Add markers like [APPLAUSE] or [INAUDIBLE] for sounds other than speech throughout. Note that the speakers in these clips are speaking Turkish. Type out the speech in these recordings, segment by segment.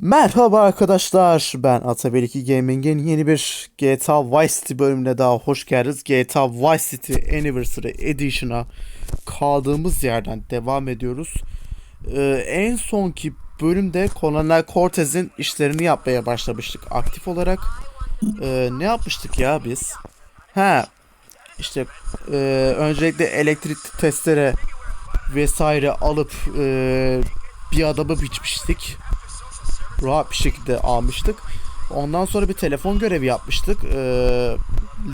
Merhaba arkadaşlar. Ben Atabeliki Gaming'in yeni bir GTA Vice City bölümüne daha hoş geldiniz. GTA Vice City Anniversary Edition'a kaldığımız yerden devam ediyoruz. Ee, en sonki bölümde Colonel Cortez'in işlerini yapmaya başlamıştık aktif olarak. Ee, ne yapmıştık ya biz? Ha, işte e, öncelikle elektrikli testere vesaire alıp e, bir adamı biçmiştik rahat bir şekilde almıştık. Ondan sonra bir telefon görevi yapmıştık. Ee,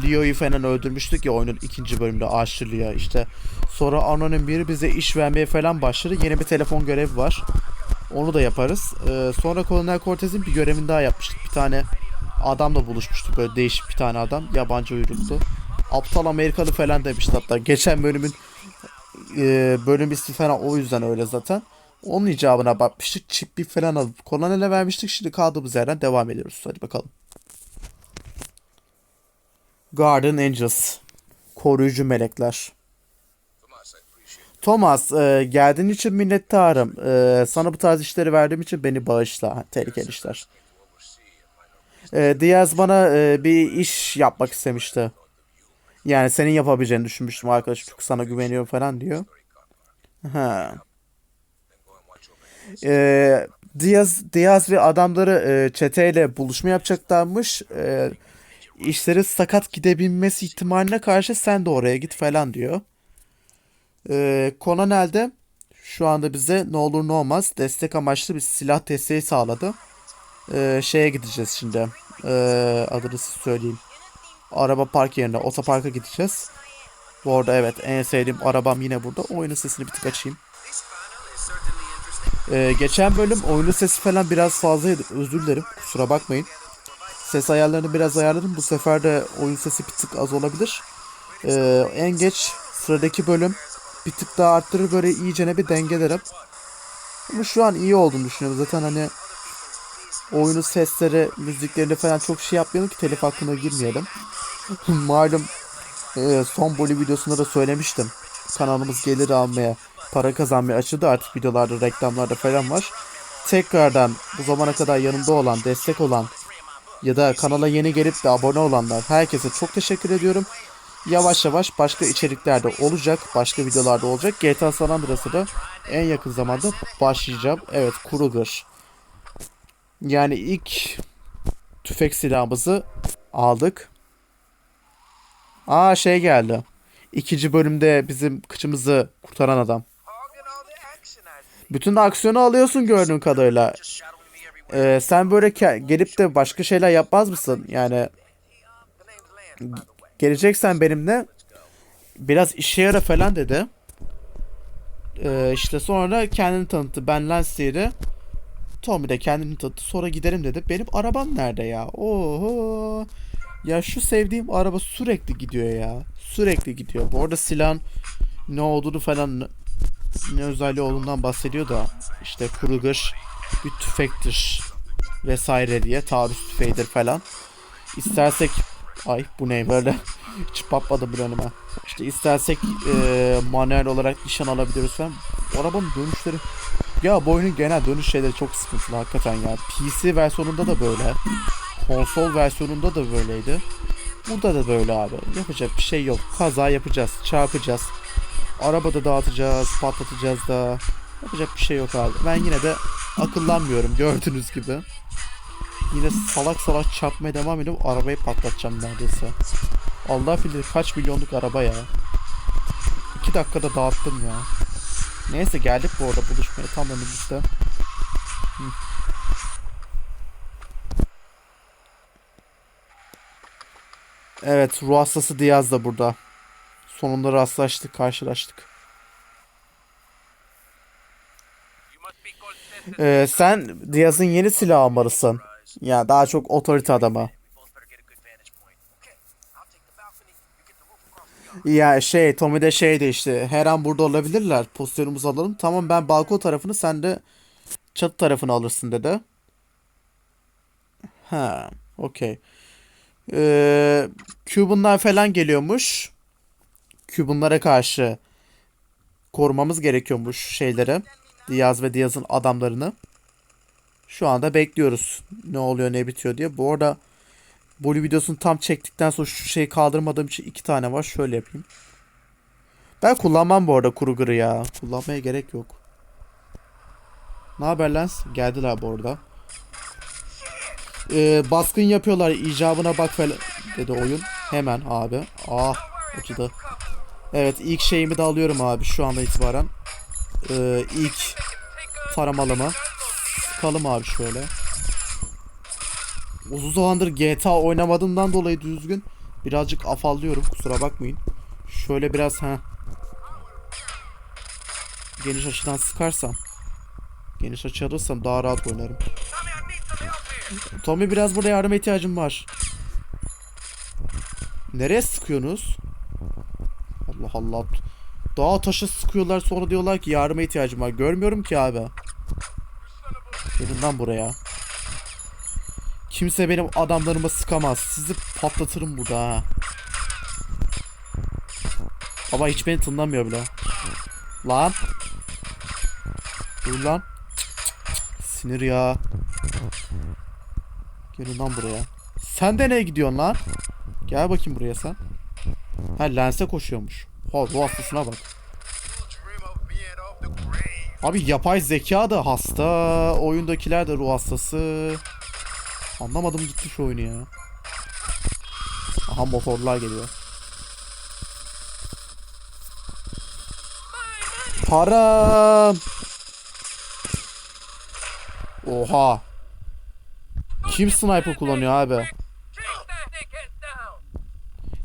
Leo'yu falan öldürmüştük ya oyunun ikinci bölümde Ashley'a işte. Sonra anonim biri bize iş vermeye falan başladı. Yeni bir telefon görevi var. Onu da yaparız. Ee, sonra Colonel Cortez'in bir görevini daha yapmıştık. Bir tane adamla buluşmuştuk. Böyle değişik bir tane adam. Yabancı uyruklu. Aptal Amerikalı falan demişti hatta. Geçen bölümün e, bölüm ismi falan o yüzden öyle zaten. Onun icabına bakmıştık. Çip bir falan alıp kolonele vermiştik. Şimdi kaldığımız yerden devam ediyoruz. Hadi bakalım. Guardian Angels. Koruyucu melekler. Thomas, e, geldiğin için minnettarım. E, sana bu tarz işleri verdiğim için beni bağışla. Tehlikeli işler. E, Diaz bana e, bir iş yapmak istemişti. Yani senin yapabileceğini düşünmüştüm arkadaşım. Çünkü sana güveniyorum falan diyor. Ha. Ee, Diaz, Diaz ve adamları e, çeteyle buluşma yapacaklarmış. E, işleri sakat gidebilmesi ihtimaline karşı sen de oraya git falan diyor. E, Colonel de şu anda bize ne olur ne olmaz destek amaçlı bir silah desteği sağladı. E, şeye gideceğiz şimdi. E, adını söyleyeyim. Araba park yerine otoparka gideceğiz. Bu arada evet en sevdiğim arabam yine burada. Oyunun sesini bir tık açayım. Ee, geçen bölüm oyunun sesi falan biraz fazlaydı. Özür dilerim. Kusura bakmayın. Ses ayarlarını biraz ayarladım. Bu sefer de oyun sesi bir tık az olabilir. Ee, en geç sıradaki bölüm bir tık daha arttırır böyle iyicene bir dengelerim. Ama şu an iyi olduğunu düşünüyorum. Zaten hani oyunun sesleri, müziklerini falan çok şey yapmayalım ki telif hakkına girmeyelim. [LAUGHS] Malum e, son Boli videosunda da söylemiştim. Kanalımız gelir almaya, para kazanmaya açıldı. Artık videolarda, reklamlarda falan var. Tekrardan bu zamana kadar yanımda olan, destek olan ya da kanala yeni gelip de abone olanlar herkese çok teşekkür ediyorum. Yavaş yavaş başka içeriklerde olacak, başka videolarda olacak. GTA San Andreas'a da en yakın zamanda başlayacağım. Evet, Kruger. Yani ilk tüfek silahımızı aldık. Aa şey geldi. İkinci bölümde bizim kıçımızı kurtaran adam. Bütün aksiyonu alıyorsun gördüğün kadarıyla. Ee, sen böyle gelip de başka şeyler yapmaz mısın? Yani geleceksen benimle biraz işe yara falan dedi. Ee, işte sonra kendini tanıttı. Ben Lance Tommy de kendini tanıttı. Sonra gidelim dedi. Benim arabam nerede ya? Oho. Ya şu sevdiğim araba sürekli gidiyor ya. Sürekli gidiyor. Bu arada silahın ne olduğunu falan ne- ne özelliği olduğundan bahsediyor da işte Kruger bir tüfektir vesaire diye taarruz tüfeğidir falan. İstersek ay bu ne böyle [LAUGHS] hiç patladı bir önüme. İşte istersek e, manuel olarak nişan alabiliriz falan. Bu arabanın dönüşleri ya bu oyunun genel dönüş şeyleri çok sıkıntılı hakikaten ya. PC versiyonunda da böyle. Konsol versiyonunda da böyleydi. Burada da böyle abi. Yapacak bir şey yok. Kaza yapacağız. Çarpacağız. Arabada dağıtacağız. Patlatacağız da. Yapacak bir şey yok abi. Ben yine de akıllanmıyorum gördüğünüz gibi. Yine salak salak çarpmaya devam ediyorum. Arabayı patlatacağım neredeyse. Allah bilir kaç milyonluk araba ya. 2 dakikada dağıttım ya. Neyse geldik bu arada buluşmaya tam önümüzde. Evet ruh hastası Diaz da burada. Sonunda rastlaştık, karşılaştık. Ee, sen Diaz'ın yeni silahı almalısın. Ya daha çok otorite adamı. Ya şey Tommy de şeydi işte her an burada olabilirler. Pozisyonumuzu alalım. Tamam ben balkon tarafını sen de çatı tarafını alırsın dedi. Ha, okey. Ee, Cuban'lar falan geliyormuş. Cuban'lara karşı korumamız gerekiyormuş şeyleri. Diaz ve Diaz'ın adamlarını. Şu anda bekliyoruz. Ne oluyor ne bitiyor diye. Bu arada bu videosunu tam çektikten sonra şu şeyi kaldırmadığım için iki tane var. Şöyle yapayım. Ben kullanmam bu arada Kruger'ı ya. Kullanmaya gerek yok. Ne haber Lens? Geldiler bu arada. Ee, baskın yapıyorlar. icabına bak falan dedi oyun. Hemen abi. Ah acıdı. Evet ilk şeyimi de alıyorum abi şu anda itibaren. Ee, ilk taramalımı. Sıkalım abi şöyle. Uzun zamandır GTA oynamadığımdan dolayı düzgün birazcık afallıyorum kusura bakmayın. Şöyle biraz ha geniş açıdan sıkarsam geniş açı alırsam daha rahat oynarım. Tommy biraz burada yardıma ihtiyacım var. Nereye sıkıyorsunuz? Allah. Dağa taşı sıkıyorlar sonra diyorlar ki yardıma ihtiyacım var. Görmüyorum ki abi. Gelin lan buraya. Kimse benim adamlarımı sıkamaz. Sizi patlatırım burada ha. Baba hiç beni tınlamıyor bile. Lan. Dur lan. Sinir ya. Gelin lan buraya. Sen de nereye gidiyorsun lan? Gel bakayım buraya sen. Ha lense koşuyormuş. Ha ruh hastasına bak. Abi yapay zeka da hasta. Oyundakiler de ruh hastası. Anlamadım gitti şu oyunu ya. Aha motorlar geliyor. Param. Oha. Kim sniper kullanıyor abi?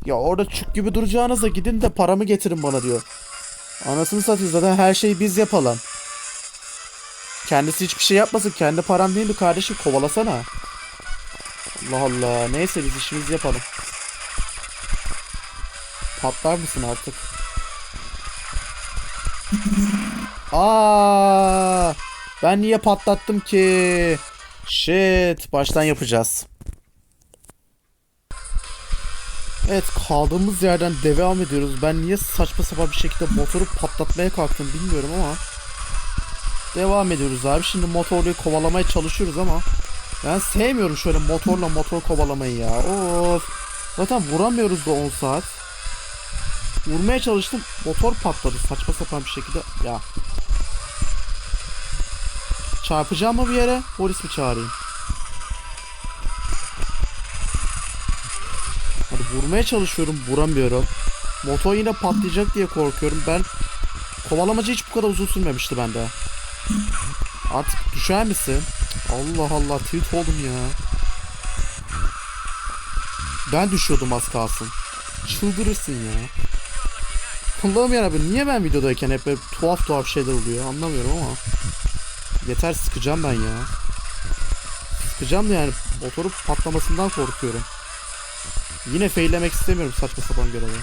Ya orada çük gibi duracağınıza gidin de paramı getirin bana diyor. Anasını satayım zaten her şeyi biz yapalım. Kendisi hiçbir şey yapmasın. Kendi param değil mi kardeşim? Kovalasana. Allah Allah. Neyse biz işimizi yapalım. Patlar mısın artık? Aa! Ben niye patlattım ki? Shit. Baştan yapacağız. Evet kaldığımız yerden devam ediyoruz. Ben niye saçma sapan bir şekilde motoru patlatmaya kalktım bilmiyorum ama Devam ediyoruz abi. Şimdi motorluyu kovalamaya çalışıyoruz ama ben sevmiyorum şöyle motorla motor kovalamayı ya. Of. Zaten vuramıyoruz da 10 saat. Vurmaya çalıştım. Motor patladı saçma sapan bir şekilde. Ya. Çarpacağım mı bir yere? Polis mi çağırayım? Vurmaya çalışıyorum. Vuramıyorum. Motor yine patlayacak diye korkuyorum. Ben kovalamacı hiç bu kadar uzun sürmemişti bende. Artık düşer misin? Allah Allah tilt oldum ya. Ben düşüyordum az kalsın. Çıldırırsın ya. Allah'ım yarabbim niye ben videodayken hep böyle tuhaf tuhaf şeyler oluyor anlamıyorum ama. Yeter sıkacağım ben ya. Sıkacağım da yani motoru patlamasından korkuyorum. Yine faillemek istemiyorum saçma sapan görevi.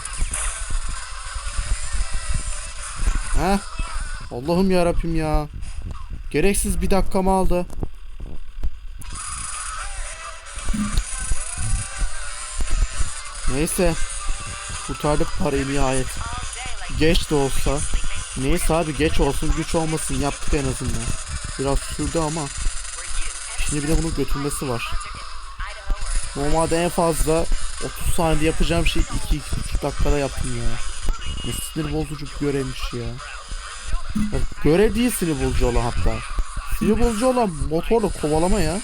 Heh. Allah'ım yarabbim ya. Gereksiz bir dakikamı aldı. Neyse. Kurtardık parayı nihayet. Geç de olsa. Neyse abi geç olsun güç olmasın yaptık en azından. Biraz sürdü ama. Şimdi bir de bunun götürmesi var. Normalde en fazla 30 saniyede yapacağım şey 2-2,5 dakikada yaptım ya. Ne sinir bozucu bir görevmiş ya. Ya görev değil sinir bozucu olan hatta. Sinir bozucu olan motorla kovalama ya.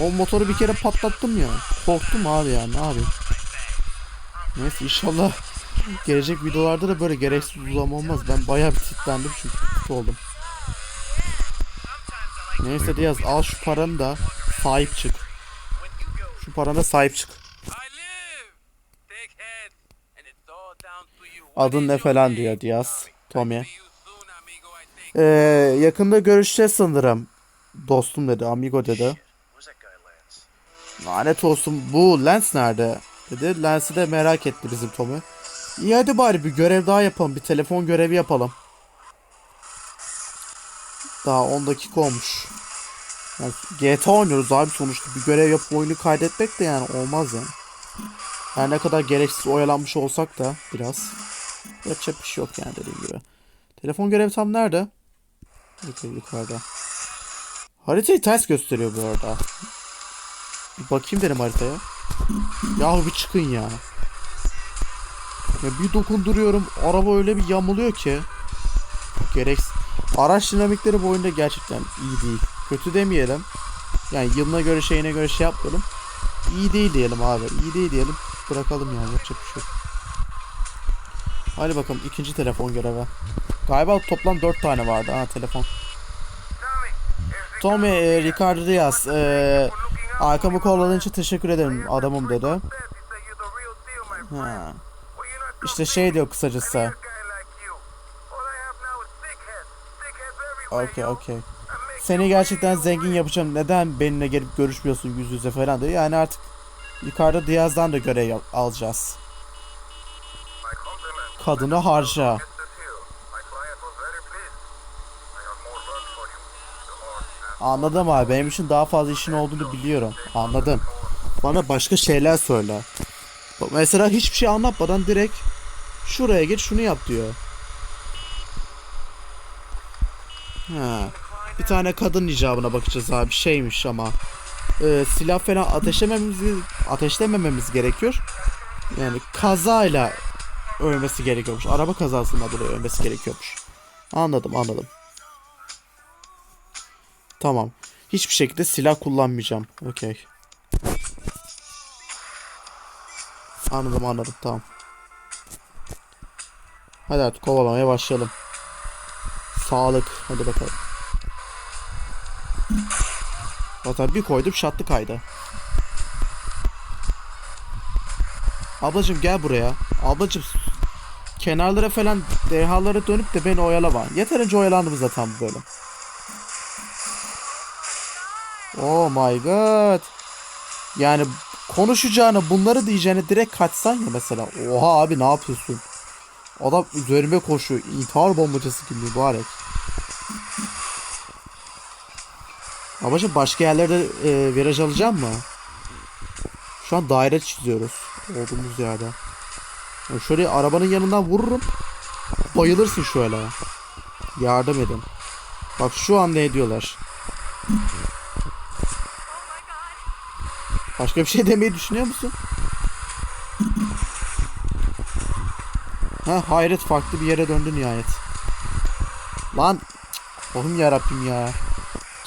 O motoru bir kere patlattım ya. Korktum abi ya ne yapayım. Neyse inşallah gelecek videolarda da böyle gereksiz uzama olmaz. Ben bayağı bir titlendim çünkü kötü oldum. Neyse Diyaz al şu paranı da sahip çık. Şu parana sahip çık. Adın ne falan diyor Diaz. Tommy. Ee, yakında görüşeceğiz sanırım. Dostum dedi, amigo dedi. Lanet olsun bu Lens nerede? Dedi. Lens'i de merak etti bizim Tommy. İyi hadi bari bir görev daha yapalım. Bir telefon görevi yapalım. Daha 10 dakika olmuş. Yani GTA oynuyoruz abi sonuçta. Bir görev yapıp oyunu kaydetmek de yani olmaz yani. Her ne kadar gereksiz oyalanmış olsak da biraz. Yapacak bir şey yok yani dediğim gibi. Telefon görevi tam nerede? Yukarı, yukarıda. Haritayı ters gösteriyor bu arada. Bir bakayım dedim haritaya. Yahu bir çıkın ya. Ya bir dokunduruyorum araba öyle bir yamuluyor ki. Gerek araç dinamikleri bu oyunda gerçekten iyi değil. Kötü demeyelim. Yani yılına göre şeyine göre şey yapmayalım. İyi değil diyelim abi. İyi değil diyelim. Bırakalım yani yapacak bir şey yok. Hadi bakalım ikinci telefon görevi. Galiba toplam 4 tane vardı ha telefon. Tommy, e, Ricardo Diaz. E, arkamı kolladığın için teşekkür ederim adamım dedi. Ha. İşte şey diyor kısacası. Okey okey. Seni gerçekten zengin yapacağım. Neden benimle gelip görüşmüyorsun yüz yüze falan diyor. Yani artık Ricardo Diaz'dan da görev alacağız. Kadını harca. Anladım abi. Benim için daha fazla işin olduğunu biliyorum. Anladım. Bana başka şeyler söyle. Mesela hiçbir şey anlatmadan direkt şuraya git şunu yap diyor. Ha. Bir tane kadın icabına bakacağız abi. Şeymiş ama. Ee, silah falan ateşlememiz ateşlemememiz gerekiyor. Yani kazayla ölmesi gerekiyormuş. Araba kazasında dolayı ölmesi gerekiyormuş. Anladım anladım. Tamam. Hiçbir şekilde silah kullanmayacağım. Okey. Anladım anladım tamam. Hadi artık kovalamaya başlayalım. Sağlık. Hadi bakalım. Zaten bir koydum şatlı kaydı. Ablacım gel buraya. Ablacım kenarlara falan dehalara dönüp de beni oyalama. Yeterince oyalandım zaten bölüm. Oh my god. Yani konuşacağını bunları diyeceğini direkt kaçsan ya mesela. Oha abi ne yapıyorsun? Adam üzerime koşuyor. İntihar bombacısı gibi mübarek. Amacım başka yerlerde e, viraj alacağım mı? Şu an daire çiziyoruz. Olduğumuz yerde. Yani şöyle arabanın yanından vururum. Bayılırsın şöyle. Yardım edin. Bak şu an ne ediyorlar. Başka bir şey demeyi düşünüyor musun? Ha hayret farklı bir yere döndü nihayet. Lan Allah'ım yarabbim ya.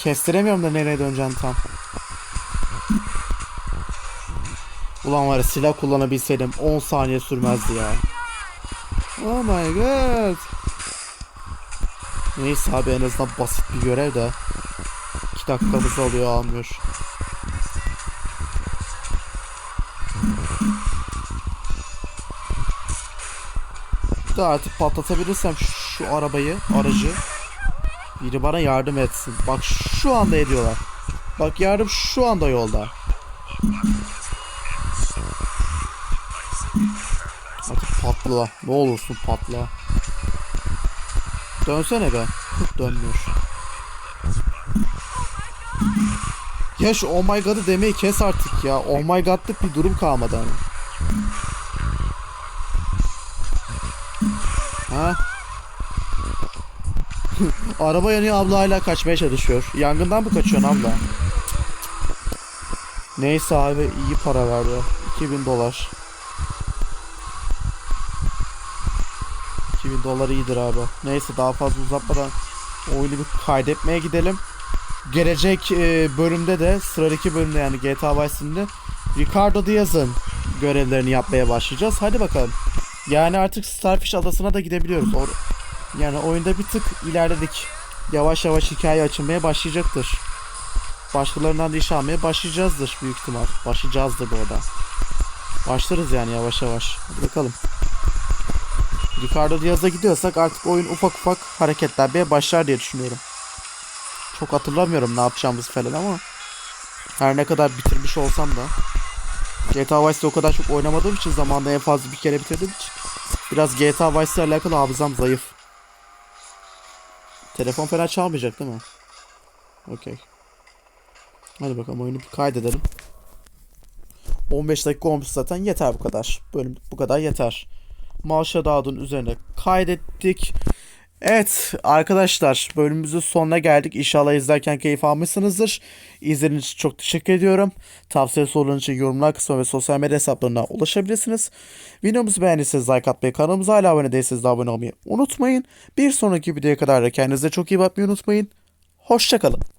Kestiremiyorum da nereye döneceğim tam. Ulan var ya silah kullanabilseydim 10 saniye sürmezdi ya. Oh my god. Neyse abi en azından basit bir görev de 2 dakikamızı alıyor almıyor. da artık patlatabilirsem şu arabayı, aracı biri bana yardım etsin. Bak şu anda ediyorlar. Bak yardım şu anda yolda. Artık patla. Ne olursun patla. Dönsene be. Dönmüyor. Ya şu oh my god'ı demeyi kes artık ya. Oh my god'lık bir durum kalmadı hani. Ha? Araba yanıyor abla hala kaçmaya çalışıyor. Yangından mı kaçıyorsun abla? Neyse abi iyi para verdi. 2000 dolar. 2000 dolar iyidir abi. Neyse daha fazla uzatmadan oyunu bir kaydetmeye gidelim. Gelecek e, bölümde de sıradaki bölümde yani GTA Vice City'de Ricardo Diaz'ın görevlerini yapmaya başlayacağız. Hadi bakalım. Yani artık Starfish adasına da gidebiliyoruz. Or yani oyunda bir tık ilerledik. Yavaş yavaş hikaye açılmaya başlayacaktır. Başkalarından da iş almaya başlayacağızdır büyük ihtimal. Başlayacağızdır bu arada. Başlarız yani yavaş yavaş. Hadi bakalım. Ricardo Diaz'a gidiyorsak artık oyun ufak ufak hareketlenmeye başlar diye düşünüyorum. Çok hatırlamıyorum ne yapacağımız falan ama her ne kadar bitirmiş olsam da GTA Vice'de o kadar çok oynamadığım için zamanında en fazla bir kere bitirdiğim için biraz GTA Vice ile alakalı hafızam zayıf. Telefon falan çalmayacak değil mi? Okey. Hadi bakalım oyunu bir kaydedelim. 15 dakika olmuş zaten yeter bu kadar. Bölüm bu kadar yeter. Marşa Dağı'nın üzerine kaydettik. Evet arkadaşlar bölümümüzün sonuna geldik. İnşallah izlerken keyif almışsınızdır. İzlediğiniz için çok teşekkür ediyorum. Tavsiye sorularınız için yorumlar kısmına ve sosyal medya hesaplarına ulaşabilirsiniz. Videomuzu beğendiyseniz like atmayı, kanalımıza hala abone değilseniz de abone olmayı unutmayın. Bir sonraki videoya kadar da kendinize çok iyi bakmayı unutmayın. Hoşçakalın.